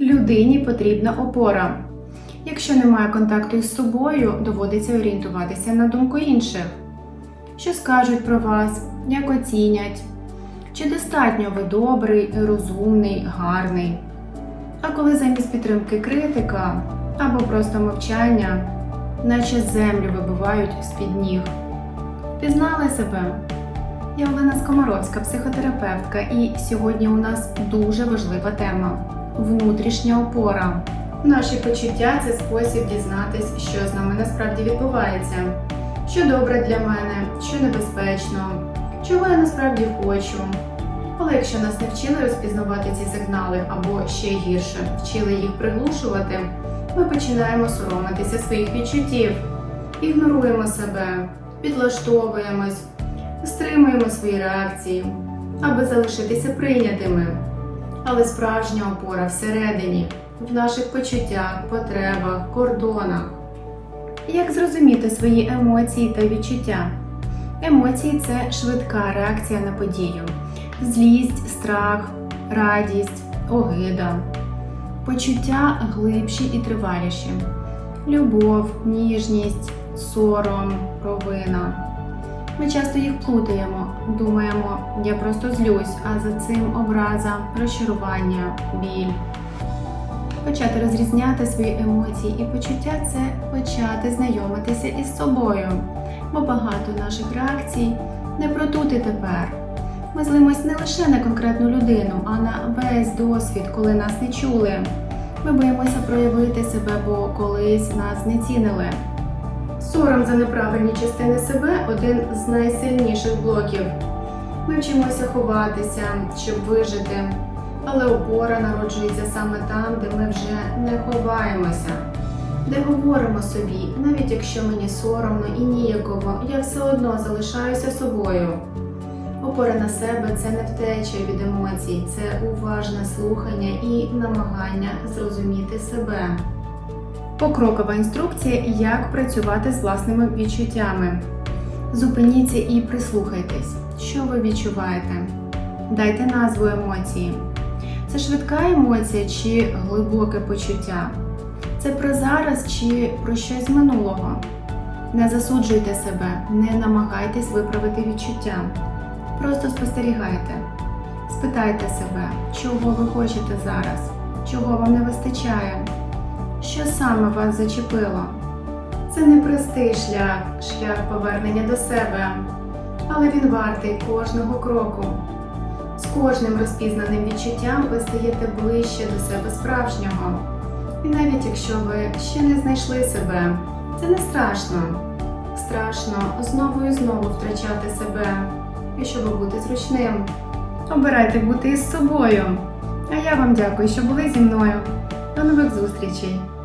Людині потрібна опора. Якщо немає контакту із собою, доводиться орієнтуватися на думку інших. Що скажуть про вас, як оцінять, чи достатньо ви добрий, розумний, гарний. А коли замість підтримки критика або просто мовчання, наче землю вибивають з-під ніг. Пізнали себе? Я Олена Скомаровська, психотерапевтка, і сьогодні у нас дуже важлива тема внутрішня опора. Наші почуття це спосіб дізнатись, що з нами насправді відбувається, що добре для мене, що небезпечно, чого я насправді хочу. Але якщо нас не вчили розпізнавати ці сигнали або ще гірше, вчили їх приглушувати, ми починаємо соромитися своїх відчуттів, ігноруємо себе, підлаштовуємось, стримуємо свої реакції, аби залишитися прийнятими. Але справжня опора всередині, в наших почуттях, потребах, кордонах. Як зрозуміти свої емоції та відчуття? Емоції це швидка реакція на подію, злість, страх, радість, огида. Почуття глибші і триваліші. Любов, ніжність, сором, провина. Ми часто їх плутаємо, думаємо, я просто злюсь, а за цим образа, розчарування, біль. Почати розрізняти свої емоції і почуття це почати знайомитися із собою, бо багато наших реакцій не про тут і тепер. Ми злимось не лише на конкретну людину, а на весь досвід, коли нас не чули. Ми боїмося проявити себе, бо колись нас не цінили. Сором за неправильні частини себе один з найсильніших блоків. Ми вчимося ховатися, щоб вижити, але опора народжується саме там, де ми вже не ховаємося, де говоримо собі, навіть якщо мені соромно і ніяково, я все одно залишаюся собою. Опора на себе це не втеча від емоцій, це уважне слухання і намагання зрозуміти себе. Покрокова інструкція, як працювати з власними відчуттями. Зупиніться і прислухайтесь, що ви відчуваєте. Дайте назву емоції. Це швидка емоція чи глибоке почуття? Це про зараз чи про щось минулого? Не засуджуйте себе, не намагайтесь виправити відчуття. Просто спостерігайте. Спитайте себе, чого ви хочете зараз, чого вам не вистачає. Що саме вас зачепило? Це не простий шлях, шлях повернення до себе, але він вартий кожного кроку. З кожним розпізнаним відчуттям ви стаєте ближче до себе справжнього. І навіть якщо ви ще не знайшли себе, це не страшно. Страшно знову і знову втрачати себе, і щоб бути зручним. Обирайте бути із собою. А я вам дякую, що були зі мною. До нових зустрічей!